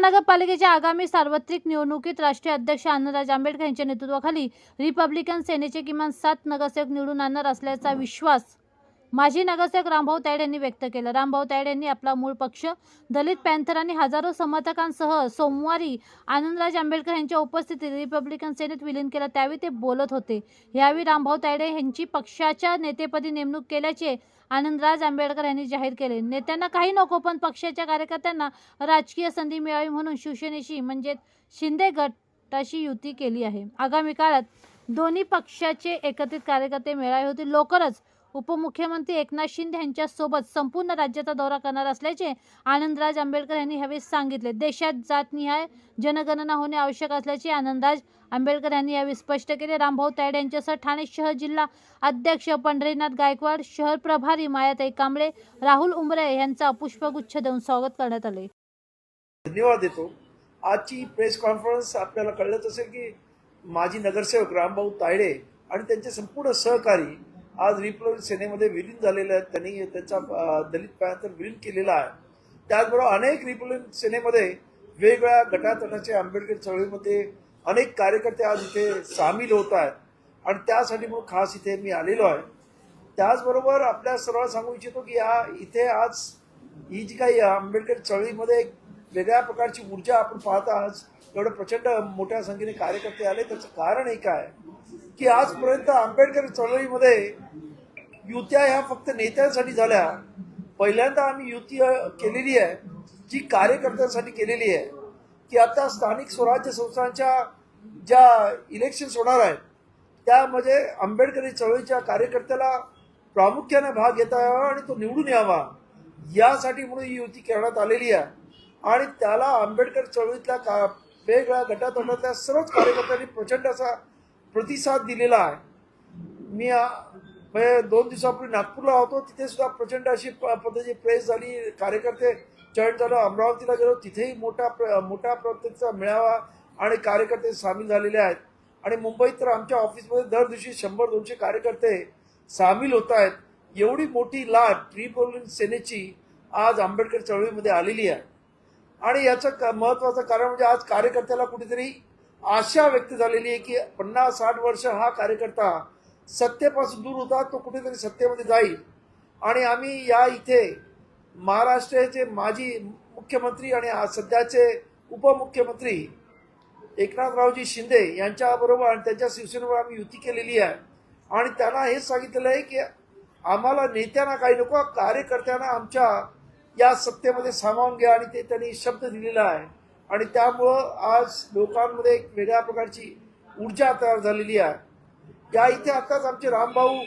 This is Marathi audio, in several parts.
महानगरपालिकेच्या आगामी सार्वत्रिक निवडणुकीत राष्ट्रीय अध्यक्ष आनंदराज आंबेडकर यांच्या नेतृत्वाखाली रिपब्लिकन सेनेचे किमान सात नगरसेवक निवडून आणणार असल्याचा विश्वास माजी नगरसेवक रामभाऊ तायड यांनी व्यक्त केला. रामभाऊ तायड यांनी आपला मूळ पक्ष दलित पॅन्थर आणि हजारो समर्थकांसह सोमवारी आनंदराज आंबेडकर यांच्या उपस्थितीत रिपब्लिकन सेनेत विलीन केला. त्यावेळी ते बोलत होते. यावेळी रामभाऊ तायडे यांची पक्षाच्या नेतेपदी नेमणूक केल्याचे आनंदराज आंबेडकर यांनी जाहीर केले. नेत्यांना काही नको पण पक्षाच्या कार्यकर्त्यांना राजकीय संधी मिळावी म्हणून शिवसेनेशी म्हणजे शिंदे गटाशी युती केली आहे. आगामी काळात दोन्ही पक्षाचे एकत्रित कार्यकर्ते मिळाले होते लवकरच उपमुख्यमंत्री एकनाथ शिंदे यांच्यासोबत संपूर्ण राज्याचा दौरा करणार असल्याचे आनंदराज आंबेडकर यांनी ह्यावेळी सांगितले. देशात जातनिहाय जनगणना होणे आवश्यक असल्याचे आनंदराज आंबेडकर यांनी यावेळी स्पष्ट केले. रामभाऊ तायडे यांच्यासह ठाणे शहर जिल्हा अध्यक्ष पंढरीनाथ गायकवाड शहर प्रभारी मायाताई कांबळे राहुल उमरे यांचा पुष्पगुच्छ देऊन स्वागत करण्यात आले. धन्यवाद देतो. आजची प्रेस कॉन्फरन्स आपल्याला कळलंच असेल की माजी नगरसेवक रामभाऊ तायडे आणि त्यांचे संपूर्ण सहकारी आज रिपब्लिक सेनेमध्ये विलीन झालेले आहेत. त्यांनी त्यांचा दलित पॅनथर विलीन केलेला आहे. त्याचबरोबर अनेक रिपब्लिक सेनेमध्ये वेगवेगळ्या गटातटाचे आंबेडकर चळवळीमध्ये अनेक कार्यकर्ते आज इथे सामील होत आहेत. आणि त्यासाठी म्हणून खास इथे मी आलेलो आहे. त्याचबरोबर आपल्या सरळ सांगू इच्छितो की या इथे आज ही जी काही आंबेडकर चळवळीमध्ये एक वेगळ्या प्रकारची ऊर्जा आपण पाहत आज एवढं प्रचंड मोठ्या संख्येने कार्यकर्ते आले. त्याचं कारण एक आहे की आजपर्यंत आंबेडकर चळवळीमध्ये युत्या ह्या फक्त नेत्यांसाठी झाल्या. पहिल्यांदा आम्ही युती केलेली आहे जी कार्यकर्त्यांसाठी केलेली आहे. की आता स्थानिक स्वराज्य संस्थांच्या ज्या इलेक्शन्स होणार आहेत त्यामध्ये आंबेडकरी चळवळीच्या कार्यकर्त्याला प्रामुख्याने भाग घेता यावा आणि तो निवडून यावा यासाठी म्हणून ही युती करण्यात आलेली आहे. आणि त्याला आंबेडकर चळवळीतल्या का वेगळ्या गटातटातल्या सर्वच कार्यकर्त्यांनी प्रचंड असा प्रतिसाद दिलेला आहे. मी म्हणजे दोन दिवसापूर्वी नागपूरला होतो तिथे सुद्धा प्रचंड अशी प- पद्धतीची प्रेस झाली कार्यकर्ते जॉईन झालो अमरावतीला गेलो तिथेही मोठा प्र- मोठ्या पद्धतीचा मेळावा आणि कार्यकर्ते सामील झालेले आहेत. आणि मुंबईत तर आमच्या ऑफिसमध्ये दर दिवशी शंभर दोनशे कार्यकर्ते सामील होत आहेत. एवढी मोठी लाट रिपब्लिकन सेनेची आज आंबेडकर चळवळीमध्ये आलेली आहे. आणि याचं का महत्त्वाचं कारण म्हणजे आज कार्यकर्त्याला कुठेतरी आशा व्यक्त झालेली आहे की पन्नास साठ वर्ष हा कार्यकर्ता सत्तेपासून दूर होता तो कुठेतरी सत्तेमध्ये जाईल. आणि आम्ही या इथे महाराष्ट्राचे माजी मुख्यमंत्री आणि आज सध्याचे उपमुख्यमंत्री एकनाथरावजी शिंदे यांच्याबरोबर आणि त्यांच्या शिवसेनेवर आम्ही युती केलेली आहे. आणि त्यांना हेच सांगितलेलं आहे की आम्हाला नेत्यांना काही नको कार्यकर्त्यांना आमच्या या सत्तेमध्ये सामावून घ्या आणि ते त्यांनी शब्द दिलेला आहे. आणि त्यामुळं आज लोकांमध्ये एक वेगळ्या प्रकारची ऊर्जा तयार झालेली आहे. या इथे आताच आमचे रामभाऊ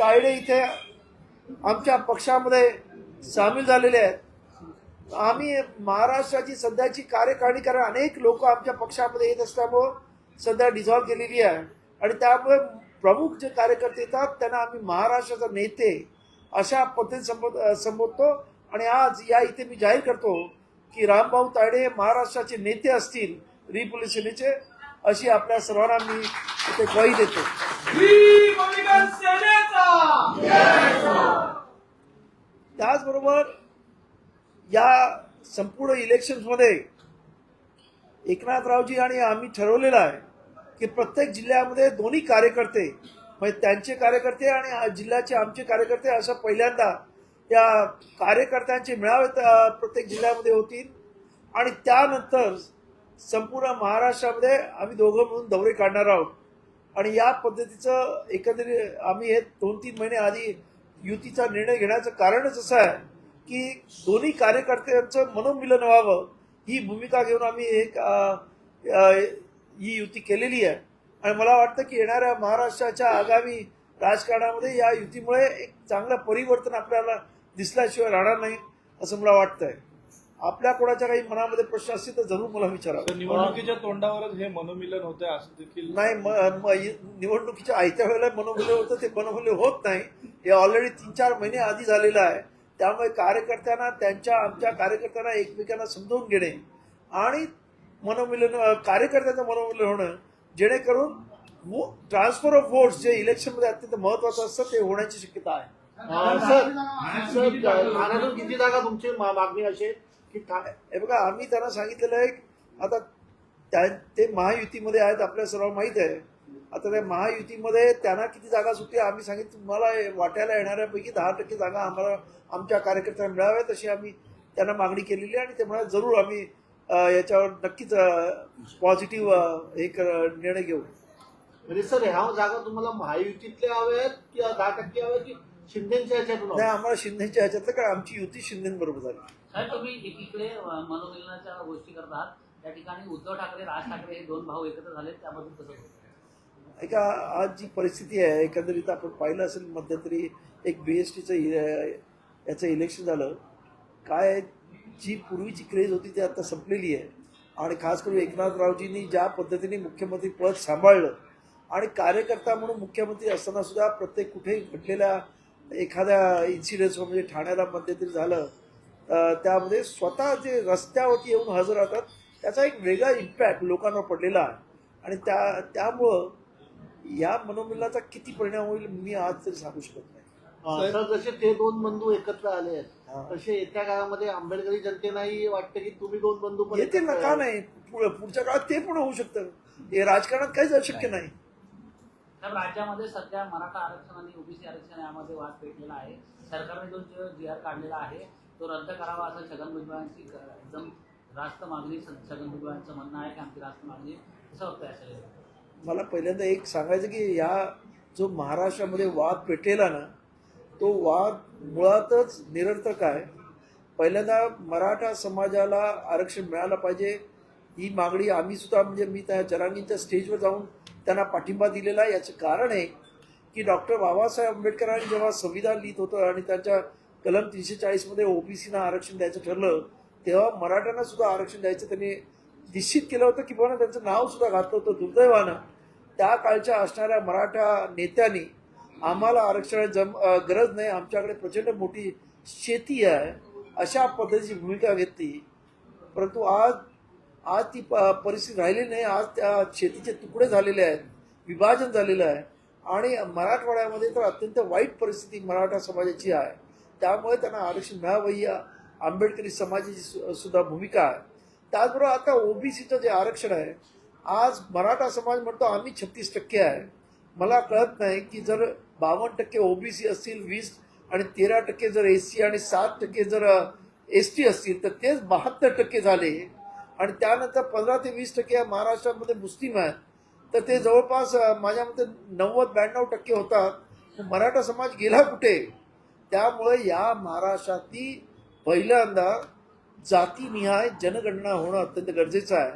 तायडे इथे आमच्या पक्षामध्ये सामील झालेले आहेत. आम्ही महाराष्ट्राची सध्याची कार्यकारिणी कारण अनेक लोक आमच्या पक्षामध्ये येत असल्यामुळं सध्या डिझॉल्व्ह केलेली आहे. आणि त्यामुळे प्रमुख जे कार्यकर्ते येतात त्यांना आम्ही महाराष्ट्राचा नेते अशा पद्धतीने संबोध संबोधतो. आणि आज या इथे मी जाहीर करतो की रामभाऊ तायडे हे महाराष्ट्राचे नेते असतील रिपोलिस सेनेचे अशी आपल्या सर्वांना मी इथे ग्वाही देतो. त्याचबरोबर या संपूर्ण इलेक्शन्समध्ये एकनाथरावजी आणि आम्ही ठरवलेलं आहे की प्रत्येक जिल्ह्यामध्ये दोन्ही कार्यकर्ते म्हणजे त्यांचे कार्यकर्ते आणि जिल्ह्याचे आमचे कार्यकर्ते असं पहिल्यांदा या कार्यकर्त्यांचे मेळावे प्रत्येक जिल्ह्यामध्ये होतील. आणि त्यानंतर संपूर्ण महाराष्ट्रामध्ये आम्ही दोघं मिळून दौरे काढणार आहोत. आणि या पद्धतीचं एकंदरीत आम्ही हे दोन तीन महिने आधी युतीचा निर्णय घेण्याचं कारणच असं आहे की दोन्ही कार्यकर्त्यांचं मनोमिलन व्हावं. ही भूमिका घेऊन आम्ही एक ही युती केलेली आहे. आणि मला वाटतं की येणाऱ्या महाराष्ट्राच्या आगामी राजकारणामध्ये या युतीमुळे एक चांगलं परिवर्तन आपल्याला दिसल्याशिवाय राहणार नाही असं मला वाटतंय. आपल्या कोणाच्या काही मनामध्ये प्रश्न असतील तर जरूर मला विचारा. तर निवडणुकीच्या तोंडावरच हे मनोमिलन होते असं देखील? नाही निवडणुकीच्या आयत्या वेळेला मनोमूल्य होतं ते मनोमूल्य होत नाही. हे ऑलरेडी तीन चार महिने आधी झालेलं आहे. त्यामुळे कार्यकर्त्यांना त्यांच्या आमच्या कार्यकर्त्यांना एकमेकांना समजून घेणे आणि मनोमिलन कार्यकर्त्यांचं मनोमिलन होणं जेणेकरून ट्रान्सफर ऑफ वोट्स जे इलेक्शनमध्ये अत्यंत महत्वाचं असतं ते होण्याची शक्यता आहे. सर किती जागा तुमची मा- मागणी असेल? की काय? हे बघा आम्ही त्यांना सांगितलेलं आहे आता त्या ते महायुतीमध्ये आहेत आपल्या सर्व माहीत आहे. आता त्या महायुतीमध्ये त्यांना किती जागा सुटली आम्ही सांगितलं तुम्हाला वाट्याला येणाऱ्यापैकी दहा टक्के जागा आम्हाला आमच्या कार्यकर्त्यांना मिळाव्यात अशी आम्ही त्यांना मागणी केलेली आहे आणि ते म्हणाले जरूर आम्ही याच्यावर नक्कीच पॉझिटिव्ह एक निर्णय घेऊ. म्हणजे सर ह्या जागा तुम्हाला महायुतीतल्या हव्या आहेत की दहा टक्के हव्या की शिंदेच्या ह्याच्यातून नाही? आम्हाला शिंदेच्या ह्याच्यातलं कारण आमची युती शिंदेबरोबर झाली. साहेब तुम्ही एकीकडे मनोमिलनाच्या गोष्टी करत आहात त्या ठिकाणी उद्धव ठाकरे राज ठाकरे हे दोन भाऊ एकत्र झाले त्याबद्दल कसं ऐका एका आज जी परिस्थिती आहे एकंदरीत आपण पाहिलं असेल मध्यंतरी एक बी एस टीचं याचं इलेक्शन झालं. काय जी पूर्वीची क्रेज होती ती आता संपलेली आहे. आणि खास करून एकनाथरावजींनी ज्या पद्धतीने मुख्यमंत्री पद सांभाळलं आणि कार्यकर्ता म्हणून मुख्यमंत्री असताना सुद्धा प्रत्येक कुठेही घडलेल्या एखाद्या इन्सिडेंट्स म्हणजे ठाण्याला मध्यंतरी झालं त्यामध्ये स्वतः जे रस्त्यावरती येऊन हजर राहतात त्याचा एक वेगळा इम्पॅक्ट लोकांवर पडलेला आहे आणि त्या त्यामुळं या मनोमिलनाचा किती परिणाम होईल मी आज तरी सांगू शकत नाही जसे ते दोन बंधू एकत्र आले आहेत हा. तसे येत्या काळामध्ये आंबेडकरी जनतेलाही वाटतं की तुम्ही दोन बंधू पण येतील ना का. नाही पुढं- पुढच्या काळात ते पण होऊ शकतं हे राजकारणात काहीच अशक्य नाही साहेब राज्यामध्ये सध्या मराठा आरक्षण आणि ओबीसी आरक्षण यामध्ये वाद पेटलेला आहे सरकारने जो जी आर काढलेला आहे तो रद्द करावा असं छगन भुजबळांची एकदम रास्त मागणी छगन भुजबळांचं म्हणणं आहे की आमची रास्त मागणी कसं होतं याच्या मला पहिल्यांदा एक सांगायचं की या जो महाराष्ट्रामध्ये वाद पेटलेला ना तो वाद मुळातच निरर्थक आहे. पहिल्यांदा मराठा समाजाला आरक्षण मिळालं पाहिजे ही मागणी आम्ही सुद्धा म्हणजे मी त्या जरांगींच्या स्टेजवर जाऊन त्यांना पाठिंबा दिलेला आहे. याचं कारण आहे की डॉक्टर बाबासाहेब आंबेडकरांनी जेव्हा संविधान लिहित होतं आणि त्यांच्या कलम तीनशे चाळीसमध्ये ओबीसीना आरक्षण द्यायचं ठरलं तेव्हा मराठ्यांना सुद्धा आरक्षण द्यायचं त्यांनी निश्चित केलं होतं की बाबा त्यांचं नाव सुद्धा घातलं होतं दुर्दैवानं. त्या काळच्या असणाऱ्या मराठा नेत्यांनी आम्हाला आरक्षण जम गरज नाही आमच्याकडे प्रचंड मोठी शेती आहे अशा पद्धतीची भूमिका घेतली. परंतु आज आज ती प परिस्थिती राहिली नाही आज त्या शेतीचे तुकडे झालेले आहेत विभाजन झालेलं आहे. आणि मराठवाड्यामध्ये तर अत्यंत वाईट परिस्थिती मराठा समाजाची आहे. त्यामुळे त्यांना आरक्षण मिळावं ही आंबेडकरी समाजाची सु- सुद्धा भूमिका आहे. त्याचबरोबर आता ओबीसीचं जे आरक्षण आहे आज मराठा समाज म्हणतो आम्ही छत्तीस टक्के आहे. मला कळत नाही की जर बावन्न टक्के ओबीसी असतील वीस आणि तेरा टक्के जर एस सी आणि सात टक्के जर एस टी असतील तर तेच बहात्तर टक्के झाले. आणि त्यानंतर पंधरा ते वीस टक्के महाराष्ट्रामध्ये मुस्लिम आहेत. तर ते जवळपास माझ्या मते नव्वद ब्याण्णव टक्के होतात. मराठा समाज गेला कुठे? त्यामुळे या महाराष्ट्रातली पहिल्यांदा जातीनिहाय जनगणना होणं अत्यंत गरजेचं आहे.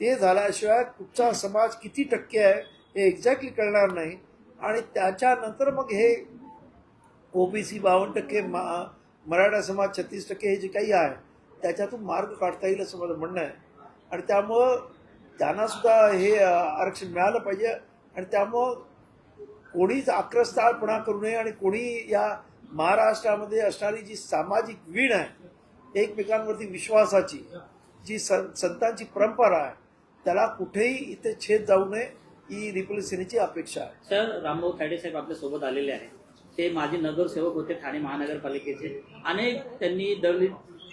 ते झाल्याशिवाय कुठचा समाज किती टक्के आहे हे एक्झॅक्टली कळणार नाही. आणि त्याच्यानंतर मग हे ओबीसी बावन्न टक्के मा मराठा समाज छत्तीस टक्के हे जे काही आहे त्याच्यातून मार्ग काढता येईल असं माझं म्हणणं आहे. आणि त्यामुळं त्यांनासुद्धा हे आरक्षण मिळालं पाहिजे. आणि त्यामुळं कोणीच आक्रस्ताळपणा करू नये आणि कोणी या महाराष्ट्रामध्ये असणारी जी सामाजिक वीण आहे एकमेकांवरती विश्वासाची जी सं संतांची परंपरा आहे त्याला कुठेही इथे छेद जाऊ नये ही रिपब्लिक सेनेची अपेक्षा आहे. सर रामभाऊ तायडे साहेब आपल्यासोबत आलेले आहेत. ते माजी नगरसेवक होते ठाणे महानगरपालिकेचे. अनेक त्यांनी दलित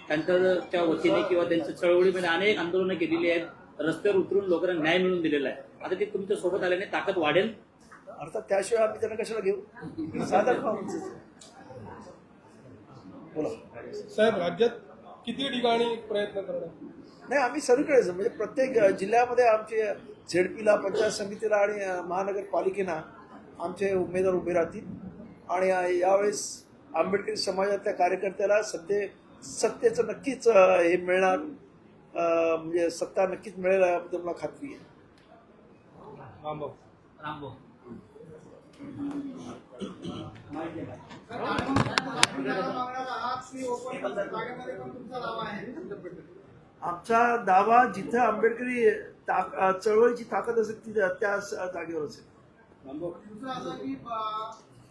त्यांच्या वतीने किंवा त्यांच्या चळवळीमध्ये अनेक आंदोलनं केलेली आहेत. रस्त्यावर उतरून लोकांना न्याय मिळवून दिलेला आहे. आता ते तुमच्यासोबत आल्याने ताकद वाढेल? अर्थात त्याशिवाय आम्ही त्यांना कशाला घेऊ? साधा काम. बोला. साहेब राज्यात किती ठिकाणी प्रयत्न करणार? नाही आम्ही सगळीकडेच म्हणजे प्रत्येक जिल्ह्यामध्ये आमचे झेडपीला पंचायत समितीला आणि अ, महानगरपालिकेला आमचे उमेदवार उभे राहतील. आणि यावेळेस आंबेडकरी समाजातल्या कार्यकर्त्याला सत्य सत्तेचं नक्कीच हे मिळणार म्हणजे सत्ता नक्कीच मिळेल याबद्दल मला खात्री आहे. रामभाऊ. रामभाऊ. आमचा दावा जिथे आंबेडकरी चळवळीची ताकद असेल तिथे त्या जागेवर असेल.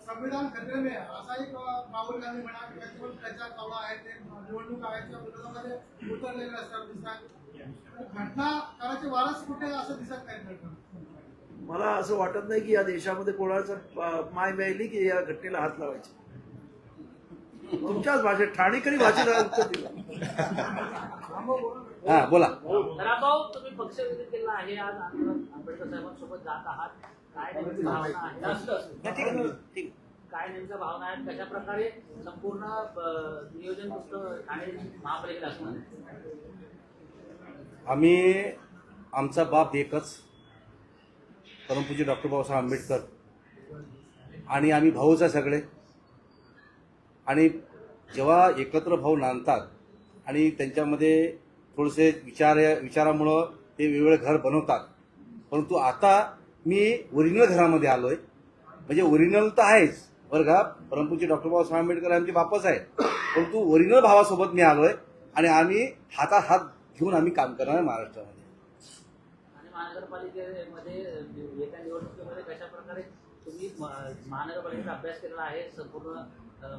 संविधान खतरे में असा एक राहुल गांधी म्हणा किंवा कोण प्रचार चालू आहे ते निवडणूक आयोगाच्या विरोधामध्ये उतरलेले असतात दिसतात घटना करायचे वारस कुठे असं दिसत नाही. मला असं वाटत नाही की या देशामध्ये कोणाचं माय मिळाली की या घटनेला हात लावायचे. तुमच्याच भाषेत ठाणेकरी भाषेत उत्तर दिलं. हा बोला. तुम्ही पक्ष विधी केला आहे आज आंबेडकर साहेबांसोबत जात आहात. काय नेमकी भावना आहे? नाही, ठीक आहे. ठीक आहे. काय नेमक्या भावना आहेत कशा प्रकारे संपूर्ण नियोजन ठाणे असणार? आम्ही आमचा बाप एकच. परमपूज्य डॉक्टर बाबासाहेब आंबेडकर आणि आम्ही भाऊच आहे सगळे. आणि जेव्हा एकत्र भाऊ नांदतात आणि त्यांच्यामध्ये थोडेसे विचार विचारामुळं ते वेगवेगळे घर बनवतात. परंतु आता मी ओरिजिनल घरामध्ये आलो आहे म्हणजे ओरिजिनल तर आहेच. बरं का? परमपूज्य डॉक्टर बाबासाहेब आंबेडकर आमचे बापच आहे परंतु ओरिजिनल भावासोबत मी आलो आहे आणि आम्ही हातात हात घेऊन आम्ही काम करणार आहे महाराष्ट्रामध्ये. महानगरपालिकेमध्ये येत्या निवडणुकीमध्ये कशा प्रकारे तुम्ही महानगरपालिकेचा अभ्यास केलेला आहे संपूर्ण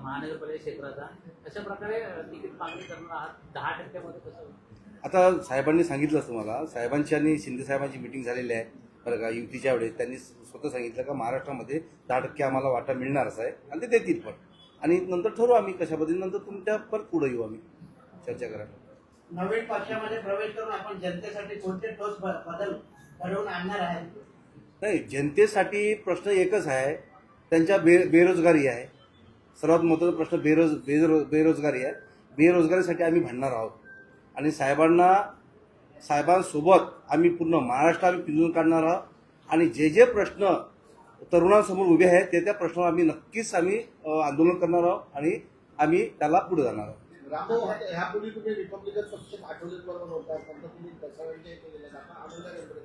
महानगरपालिका क्षेत्राचा कशा प्रकारे तिकीट मागणी करणार आहात? दहा टक्क्यामध्ये कसं आता साहेबांनी सांगितलंच तुम्हाला साहेबांची आणि शिंदे साहेबांची मिटिंग झालेली आहे. बरं का युतीच्या वेळेस त्यांनी स्वतः सांगितलं का महाराष्ट्रामध्ये दहा टक्के आम्हाला वाटा मिळणारच आहे आणि ते देतील पण. आणि नंतर ठरवू आम्ही कशा पद्धतीने नंतर तुमच्या परत पुढे येऊ आम्ही. चर्चा करायला नवीन पक्षामध्ये प्रवेश करून आपण जनतेसाठी कोणते ठोस बदल घडवून आणणार आहे? नाही जनतेसाठी प्रश्न एकच आहे. त्यांच्या बे बेरोजगारी आहे. सर्वात महत्त्वाचा प्रश्न बेरोज बेरो बेरोजगारी आहे. बेरोजगारीसाठी आम्ही भांडणार आहोत. आणि साहेबांना साहेबांसोबत आम्ही पूर्ण महाराष्ट्र आम्ही पिंजून काढणार आहोत. आणि जे जे प्रश्न तरुणांसमोर उभे आहेत ते त्या प्रश्नावर आम्ही नक्कीच आम्ही आंदोलन करणार आहोत आणि आम्ही त्याला पुढे जाणार आहोत. रामभाऊ आता ह्यापूर्वी तुम्ही रिपब्लिकन पक्ष आठवले बरोबर होता. नंतर तुम्ही दसावंचे केलेला आता आनंद केंद्र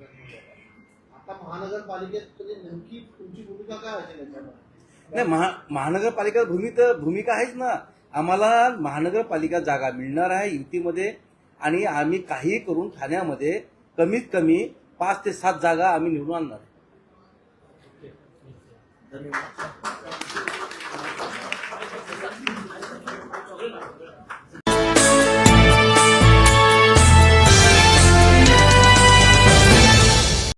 आता महानगरपालिकेत नेमकी तुमची भूमिका काय असेल याच्यामध्ये नाही महा महानगरपालिका भूमी तर भूमिका आहेच ना. आम्हाला महानगरपालिका जागा मिळणार आहे युतीमध्ये आणि आम्ही काही करून ठाण्यामध्ये कमीत कमी पाच ते सात जागा आम्ही निवडून आणणार. धन्यवाद.